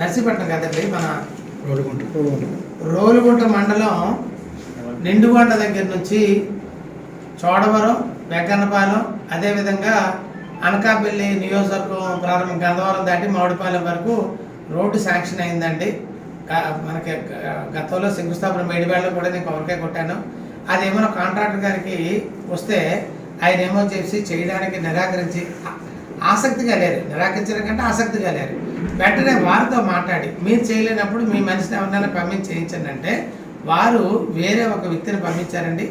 నర్సీపట్నం కదండి మన రోలుగుంట. రోలుగుంట మండలం నిండుగొండ దగ్గర నుంచి చోడవరం వెంకన్నపాలెం అదేవిధంగా అనకాపల్లి నియోజకవర్గం ప్రారంభం గంధవరం దాటి మామిడిపాలెం వరకు రోడ్డు శాంక్షన్ అయిందండి. మనకి గతంలో శంకుస్థాపన మేడివేళ్ళలో కూడా నేను కొరకాయ కొట్టాను. అదేమో కాంట్రాక్టర్ గారికి వస్తే ఆయన ఏమో చేసి చేయడానికి నిరాకరించి ఆసక్తిగా లేరు. నిరాకరించడం కంటే ఆసక్తిగా లేరు. వెంటనే వారితో మాట్లాడి మీరు చేయలేనప్పుడు మీ మనిషిని ఎవరినైనా పంపించి చేయించండి అంటే వారు వేరే ఒక వ్యక్తిని పంపించారండి.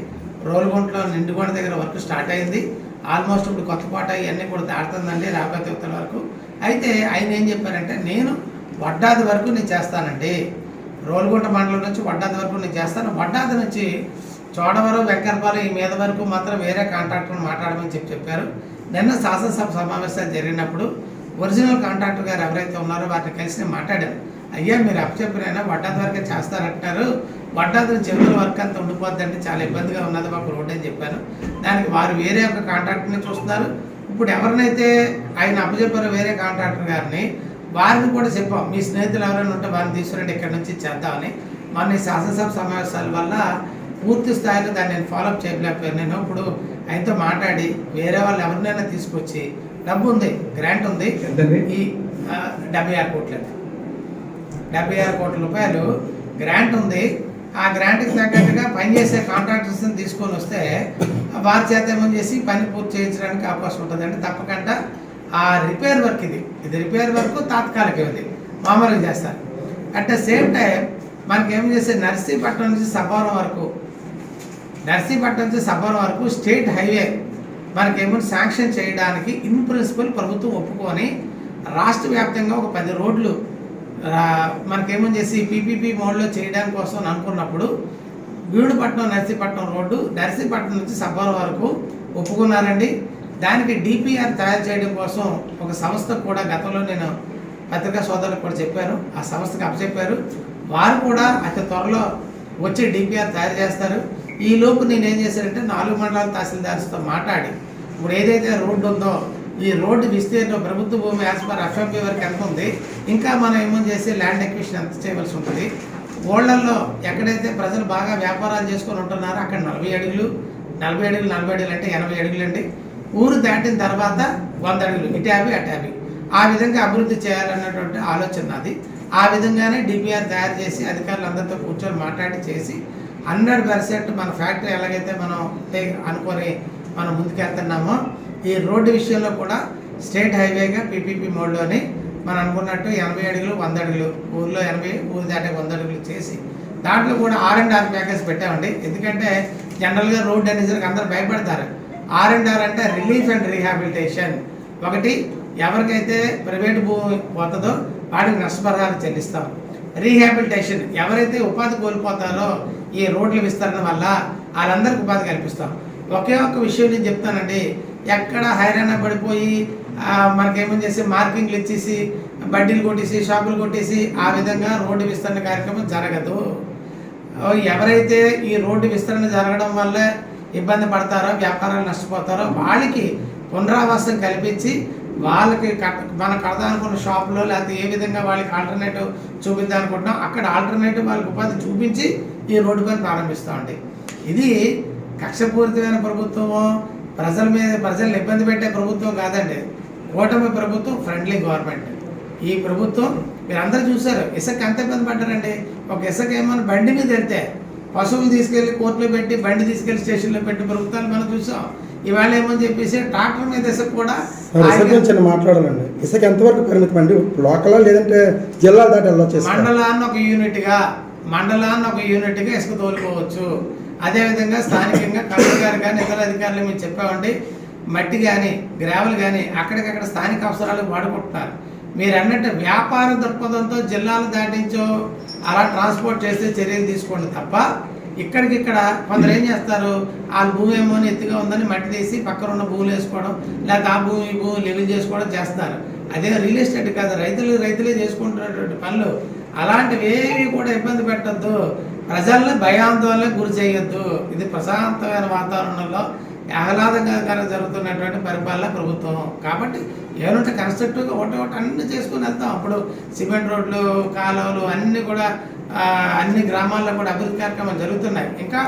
రోల్గొంట్లో నిండుగొండ దగ్గర వర్క్ స్టార్ట్ అయింది. ఆల్మోస్ట్ ఇప్పుడు కొత్తపాట ఇవన్నీ కూడా దాటుతుందండి రాకపోతే ఉత్తర వరకు. అయితే ఆయన ఏం చెప్పారంటే నేను వడ్డాది వరకు నేను చేస్తానండి. రోల్గుంట మండలం నుంచి వడ్డాది వరకు నేను చేస్తాను. వడ్డాది నుంచి చోడవరం వెంకరపాలెం ఈ మీద వరకు మాత్రం వేరే కాంట్రాక్టర్ని మాట్లాడమని చెప్పి చెప్పారు. నిన్న శాసనసభ సమావేశాలు జరిగినప్పుడు ఒరిజినల్ కాంట్రాక్టర్ గారు ఎవరైతే ఉన్నారో వారిని కలిసి నేను మాట్లాడాను. అయ్యా మీరు అప్పచెప్పినైనా వడ్డాది వరకే చేస్తారంటున్నారు. వడ్డాది చివరి వర్క్ అంతా ఉండిపోద్ది అంటే చాలా ఇబ్బందిగా ఉన్నది మాకు రోడ్ అని చెప్పాను. దానికి వారు వేరే ఒక కాంట్రాక్టర్ని చూస్తున్నారు. ఇప్పుడు ఎవరినైతే ఆయన అప్పచెప్పారో వేరే కాంట్రాక్టర్ గారిని వారిని కూడా చెప్పాం. మీ స్నేహితులు ఎవరైనా ఉంటే వారిని తీసుకురండి ఇక్కడ నుంచి చేద్దామని. మన శాసనసభ సమావేశాల వల్ల పూర్తి స్థాయిలో దాన్ని నేను ఫాలోఅప్ చేయలేకపోయాను. నేను ఇప్పుడు ఆయనతో మాట్లాడి వేరే వాళ్ళు ఎవరినైనా తీసుకొచ్చి డబ్బు ఉంది గ్రాంట్ ఉంది? ఈ డెబ్బై ఆరు కోట్లండి డెబ్బై ఆరు కోట్ల రూపాయలు గ్రాంట్ ఉంది. ఆ గ్రాంట్కి తగ్గట్టుగా పనిచేసే కాంట్రాక్టర్స్ని తీసుకొని వస్తే వారి చేత ఏమో చేసి పని పూర్తి చేయించడానికి అవకాశం ఉంటుందండి తప్పకుండా ఆ రిపేర్ వర్క్ ఇది. ఇది రిపేర్ వర్క్ తాత్కాలికం ఇది మామూలుగా చేస్తారు. అట్ ద సేమ్ టైం మనకి ఏం చేస్తే నర్సీపట్నం నుంచి సభవరం వరకు నర్సీపట్నం నుంచి సబ్బర్ వరకు స్టేట్ హైవే మనకేమో శాంక్షన్ చేయడానికి ఇన్ ప్రిన్సిపల్ ప్రభుత్వం ఒప్పుకొని రాష్ట్ర వ్యాప్తంగా ఒక పది రోడ్లు ఆ, మనకేమని చేసి పీపీపీ మోడ్లో చేయడానికి కోసం అనుకున్నప్పుడు గూడుపట్నం నర్సీపట్నం రోడ్డు నర్సీపట్నం నుంచి సబ్బర్ వరకు ఒప్పుకున్నారండి. దానికి డిపిఆర్ తయారు చేయడం కోసం ఒక సంస్థ కూడా గతంలో నేను పత్రికా సోదరులకు కూడా చెప్పాను. ఆ సంస్థకి అప్పచెప్పారు. వారు కూడా అతి త్వరలో వచ్చి డిపిఆర్ తయారు చేస్తారు. ఈ లోపు నేను ఏం చేశానంటే నాలుగు మండలాల తహసీల్దార్స్తో మాట్లాడి ఇప్పుడు ఏదైతే రోడ్డు ఉందో ఈ రోడ్డు విస్తీర్ణం ప్రభుత్వ భూమి యాజ్ పర్ ఎఫ్ఎంపీ వరకు ఎంత ఉంది. ఇంకా మనం ఏమో చేసి ల్యాండ్ ఎక్విషన్ ఎంత చేయవలసి ఉంటుంది. ఓళ్ళల్లో ఎక్కడైతే ప్రజలు బాగా వ్యాపారాలు చేసుకొని ఉంటున్నారో అక్కడ నలభై అడుగులు నలభై అడుగులు నలభై అడుగులు అంటే ఎనభై అడుగులు అండి ఊరు దాటిన తర్వాత వంద అడుగులు ఇటు యాభై అటు యాభై. ఆ విధంగా అభివృద్ధి చేయాలన్నటువంటి ఆలోచన అది ఆ విధంగానే డిపిఆర్ తయారు చేసి అధికారులందరితో కూర్చొని మాట్లాడి చేసి హండ్రెడ్ పర్సెంట్ మన ఫ్యాక్టరీ ఎలాగైతే మనం అనుకొని మనం ముందుకెళ్తున్నామో ఈ రోడ్డు విషయంలో కూడా స్టేట్ హైవేగా పీపీపీ మోడ్లోని మనం అనుకున్నట్టు ఎనభై అడుగులు వంద అడుగులు ఊర్లో ఎనభై ఊరు దాటే వంద అడుగులు చేసి దాంట్లో కూడా ఆర్ అండ్ ఆర్ ప్యాకేజ్ పెట్టామండి. ఎందుకంటే జనరల్గా రోడ్ అనేసరికి అందరూ భయపడతారు. ఆర్ అండ్ ఆర్ అంటే రిలీఫ్ అండ్ రీహాబిలిటేషన్ ఒకటి ఎవరికైతే ప్రైవేట్ భూమి పోతుందో వాడికి నష్టపరిహారం చెల్లిస్తాం. రీహాబిలిటేషన్ ఎవరైతే ఉపాధి కోల్పోతారో ఈ రోడ్ల విస్తరణ వల్ల వాళ్ళందరికీ ఉపాధి కల్పిస్తాం. ఒకే ఒక్క విషయం నేను చెప్తానండి. ఎక్కడ హైరాణ పడిపోయి మనకేమని చేసి మార్కింగ్లు ఇచ్చేసి బడ్డీలు కొట్టేసి షాపులు కొట్టేసి ఆ విధంగా రోడ్డు విస్తరణ కార్యక్రమం జరగదు. ఎవరైతే ఈ రోడ్డు విస్తరణ జరగడం వల్ల ఇబ్బంది పడతారో వ్యాపారాలు నష్టపోతారో వాళ్ళకి పునరావాసం కల్పించి వాళ్ళకి మనం మనం కడదామనుకున్న షాపులో లేకపోతే ఏ విధంగా వాళ్ళకి ఆల్టర్నేటివ్ చూపిద్దాం అనుకుంటున్నాం అక్కడ ఆల్టర్నేటివ్ వాళ్ళకి ఉపాధి చూపించి ఈ రోడ్డు పని ప్రారంభిస్తామండి ఇది కక్షపూరితమైన ప్రభుత్వము ప్రజల మీద ప్రజల్ని ఇబ్బంది పెట్టే ప్రభుత్వం కాదండి. కూటమి ప్రభుత్వం ఫ్రెండ్లీ గవర్నమెంట్. ఈ ప్రభుత్వం మీరు అందరూ చూసారు ఇసుక ఎంత ఇబ్బంది పడ్డారండి? ఒక ఇసుక ఏమన్నా బండి మీద వెళ్తే పశువులు తీసుకెళ్ళి కోర్టులో పెట్టి బండి తీసుకెళ్ళి స్టేషన్లో పెట్టి ప్రభుత్వాలు మనం చూసాం. ఇవాళ ఏమని చెప్పేసి ట్రాక్టర్ మీద ఇసుక కూడా మాట్లాడాలండి ఇసుక ఎంతవరకు పరిమితం అండి లోకలా లేదంటే జిల్లా దాటి వెళ్ళొచ్చు? మండలాన్ని ఒక యూనిట్గా మండలాన్ని ఒక యూనిట్గా ఇసుక తోలుకోవచ్చు. అదేవిధంగా స్థానికంగా కలెక్టర్ గారు కానీ ఇతర అధికారులు మీరు చెప్పామండి మట్టి కానీ గ్రావెల్ కానీ అక్కడికక్కడ స్థానిక అవసరాలకు వాడుకుంటున్నారు. మీరు అన్నట్టు వ్యాపార దృక్పథంతో జిల్లాలు దాటించో అలా ట్రాన్స్పోర్ట్ చేస్తే చర్యలు తీసుకోండి తప్ప ఇక్కడికిక్కడ కొందరు ఏం చేస్తారు? ఆ భూమి ఏమో ఎత్తుగా ఉందని మట్టి తీసి పక్కన ఉన్న భూములు వేసుకోవడం లేకపోతే ఆ భూమి భూమి లెవెల్ చేసుకోవడం చేస్తారు. అదే రియల్ ఎస్టేట్ కాదు రైతులు రైతులే చేసుకుంటున్నటువంటి పనులు. అలాంటివి ఏవి కూడా ఇబ్బంది పెట్టద్దు. ప్రజల్ని భయాందోళనకు గురి చేయొద్దు. ఇది ప్రశాంతమైన వాతావరణంలో ఆహ్లాదకరంగా జరుగుతున్నటువంటి పరిపాలన ప్రభుత్వం. కాబట్టి ఏమంటే కన్స్ట్రక్టివ్గా ఒకటి ఒకటి అన్ని చేసుకుని వెళ్తాం. అప్పుడు సిమెంట్ రోడ్లు కాలువలు అన్నీ కూడా అన్ని గ్రామాల్లో కూడా అభివృద్ధి కార్యక్రమాలు జరుగుతున్నాయి. ఇంకా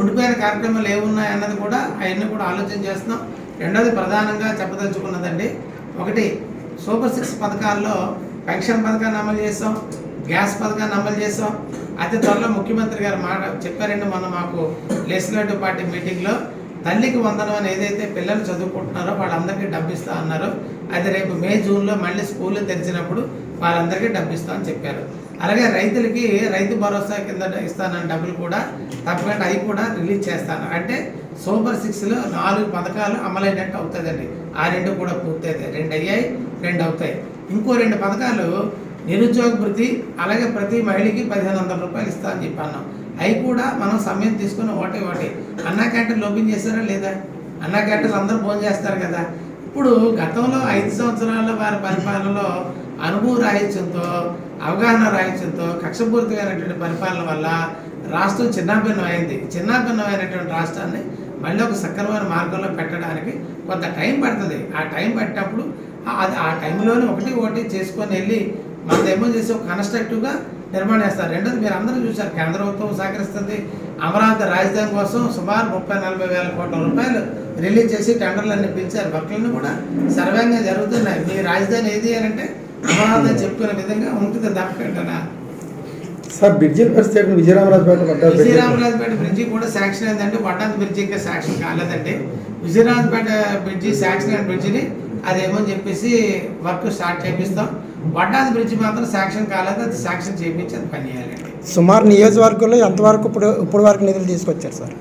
ఉండిపోయిన కార్యక్రమాలు ఏమున్నాయి అన్నది కూడా అవన్నీ కూడా ఆలోచన చేస్తున్నాం. రెండోది ప్రధానంగా చెప్పదలుచుకున్నదండి. ఒకటి సూపర్ సిక్స్ పథకాల్లో పెన్షన్ పథకాన్ని అమలు చేస్తాం. గ్యాస్ పథకాన్ని అమలు చేసాం అతి త్వరలో ముఖ్యమంత్రి గారు మాట చెప్పారండి మొన్న మాకు లెజిస్లేటివ్ పార్టీ మీటింగ్లో తల్లికి వందనం అని ఏదైతే పిల్లలు చదువుకుంటున్నారో వాళ్ళందరికీ డబ్బిస్తా అన్నారు. అది రేపు మే జూన్లో మళ్ళీ స్కూళ్ళు తెరిచినప్పుడు వాళ్ళందరికీ డబ్బు ఇస్తా అని చెప్పారు. అలాగే రైతులకి రైతు భరోసా కింద ఇస్తానన్న డబ్బులు కూడా తప్పకుండా అవి కూడా రిలీజ్ చేస్తాను. అంటే సూపర్ సిక్స్లో నాలుగు పథకాలు అమలైనట్టు అవుతుందండి. ఆ రెండు కూడా పూర్తయితే రెండు అయ్యాయి రెండు అవుతాయి. ఇంకో రెండు పథకాలు నిరుద్యోగ భృతి అలాగే ప్రతి మహిళకి పదిహేను వందల రూపాయలు ఇస్తా అని చెప్పి అన్నాం. అవి కూడా మనం సమయం తీసుకుని ఒకటి ఒకటి. అన్నా క్యాంటీన్ ఓపెన్ చేస్తారా లేదా? అన్నా క్యాంటీన్ అందరూ ఫోన్ చేస్తారు కదా. ఇప్పుడు గతంలో ఐదు సంవత్సరాల వారి పరిపాలనలో అనుభవ రాహిత్యంతో అవగాహన రాహిత్యంతో కక్షపూరితమైనటువంటి పరిపాలన వల్ల రాష్ట్రం చిన్నాభిన్నం అయింది. చిన్నాభిన్నమైనటువంటి రాష్ట్రాన్ని మళ్ళీ ఒక సక్రమైన మార్గంలో పెట్టడానికి కొంత టైం పడుతుంది. ఆ టైం పట్టినప్పుడు అది ఆ టైంలోనే ఒకటి ఒకటి చేసుకొని వెళ్ళి మనదేమో చేసి ఒక కన్స్ట్రక్టివ్గా నిర్మాణం చేస్తారు. రెండోది మీరు అందరూ చూశారు కేంద్ర ప్రభుత్వం సహకరిస్తుంది. అమరావతి రాజధాని కోసం సుమారు ముప్పై నలభై వేల కోట్ల రూపాయలు రిలీజ్ చేసి టెండర్లన్నీ పిలిచారు. వర్క్లను కూడా సర్వేంగా జరుగుతున్నాయి. మీ రాజధాని ఏది అని అంటే అమరావతి చెప్పుకునే విధంగా ఉంటుంది తప్పకుండా. సార్ బ్రిడ్జిల పరిస్థితి? విజయరామరాజుపేట బ్రిడ్జి. విజయరామరాజపేట బ్రిడ్జి కూడా శాంక్షన్ అయిందండి. వడ్డాది బ్రిడ్జి ఇంకా శాంక్షన్ కాలేదండి. విజయరామపేట బ్రిడ్జి శాంక్షన్ అయిన బ్రిడ్జిని అదేమో చెప్పేసి వర్క్ స్టార్ట్ చేపిస్తాం. వడ్డాది బ్రిడ్జ్ మాత్రం శాంక్షన్ కాలేదు అది శాంక్షన్ చేయించి అది పని చేయాలండి. సుమారు నియోజకవర్గంలో ఎంతవరకు ఇప్పుడు ఇప్పుడు వరకు నిధులు తీసుకొచ్చారు సార్?